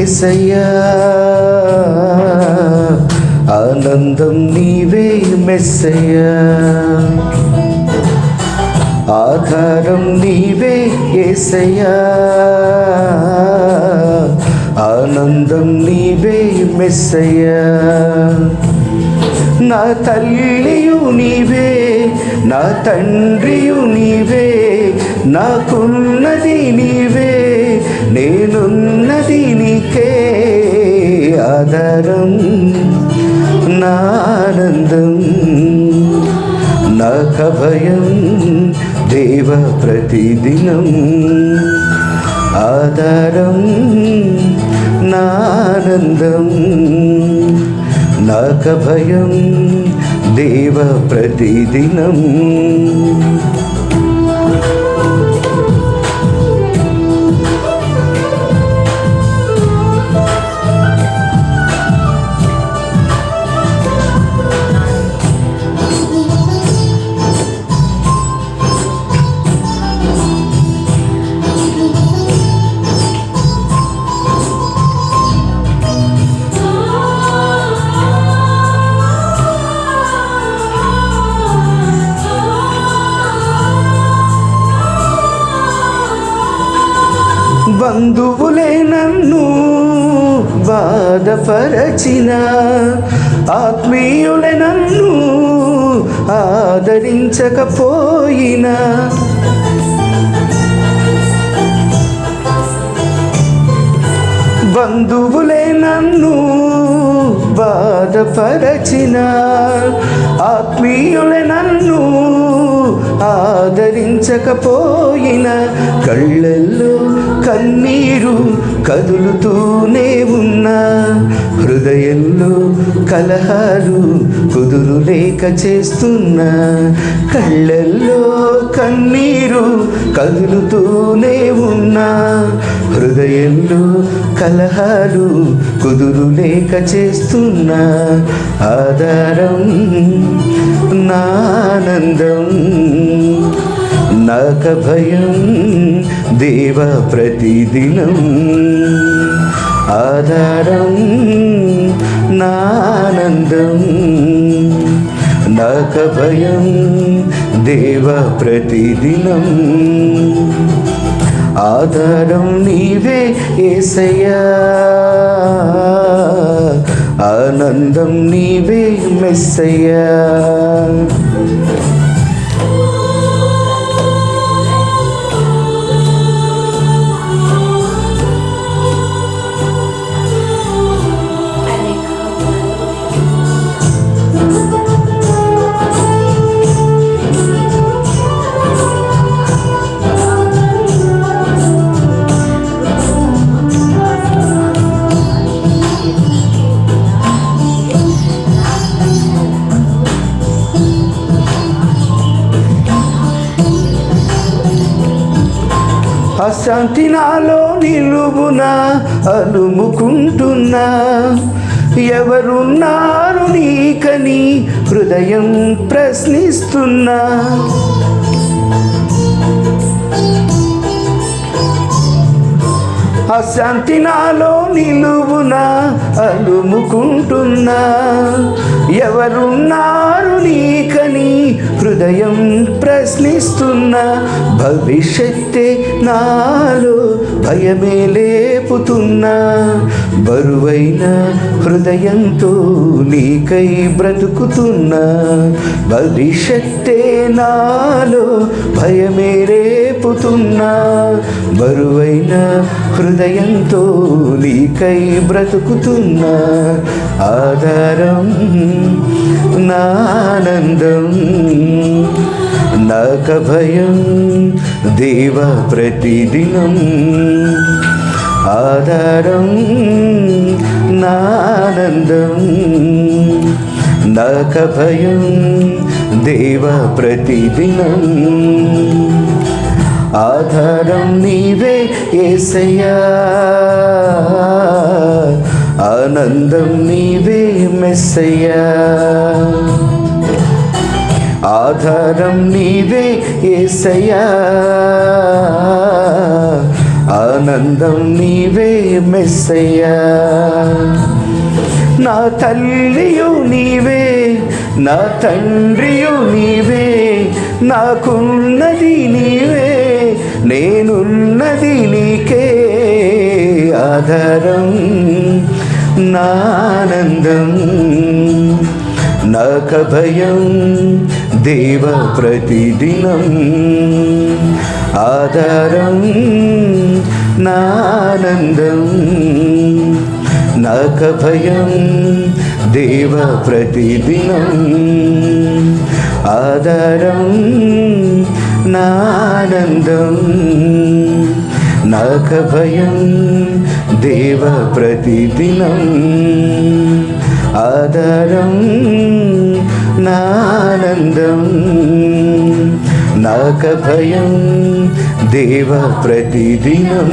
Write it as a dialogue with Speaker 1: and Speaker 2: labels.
Speaker 1: ఏసయ్యా ఆనందం నీవే మెస్సయ్యా. ఆధారం నీవే ఏసయ్యా. ఆనందం నీవే మెస్సయ్యా. నా తల్లియు నీవే నా తండ్రియు నీవే నాకున్నది నీవే నేనున్నది ఆధారం నానందం. నాకభయం దేవ ప్రతిదినం. ఆధారం నానందం. నాకభయం దేవ ప్రతిదినం. బంధువులే నన్ను బాధపరచిన ఆత్మీయులే నన్ను ఆదరించకపోయినా. బంధువులే నన్ను బాధపరచిన ఆత్మీయులే నన్ను ఆదరించకపోయిన కళ్ళల్లో కన్నీరు కదులుతూనే ఉన్నా హృదయంలో కలహాలు కుదురు లేక చేస్తున్నా కళ్ళల్లో కన్నీరు కదులుతూనే ఉన్నా హృదయంలో కలహాలు కుదురు లేక చేస్తున్న ఆధారం నానందం. నాక భయం దేవ ప్రతిదినం. ఆధారం నానందం. నాక భయం దేవ ప్రతిదినం. ఆధారం నీవే ఏసయ్యా. ఆనందం నీవే మెస్సయ్యా. అశాంతి నాలో నిలువునా అలుముకుంటున్నా. ఎవరున్నారు నీకని హృదయం ప్రశ్నిస్తున్నా. అశాంతి నాలో నిలువున అలుముకుంటున్నా. ఎవరున్నారు నీకని హృదయం ప్రశ్నిస్తున్న భవిష్యత్తే నాలో భయమే లేపుతున్న బరువైన హృదయంతో నీకై బ్రతుకుతున్న భవిష్యత్తే నాలో భయమే రేపుతున్నా బరువైన హృదయంతో నీకై బ్రతుకుతున్నా ఆధారం నానందం. నాక భయం దేవ ప్రతిదినం. ఆధారం నానందం. నాక భయం దేవ ప్రతిదినం. ఆధారం నీవే ఏసయ్యా. ఆనందం నీవే మెస్సయ్యా. ఆధారం నీవే ఏసయ్యా. ఆనందం నీవే మెస్సయ్యా. నా తల్లియు నీవే నా తండ్రియు నీవే నాకున్నది నీవే నేనున్నది నీకే. ఆధారం నానందం నాక భయం దేవ ప్రతిదినం ఆధారం నానందం నాక భయం దేవ ప్రతిదినం ఆధారం నానందం నాక భయం దేవ ప్రతిదినం ఆధారం ఆనందం నాక భయం దేవ ప్రతిదినం.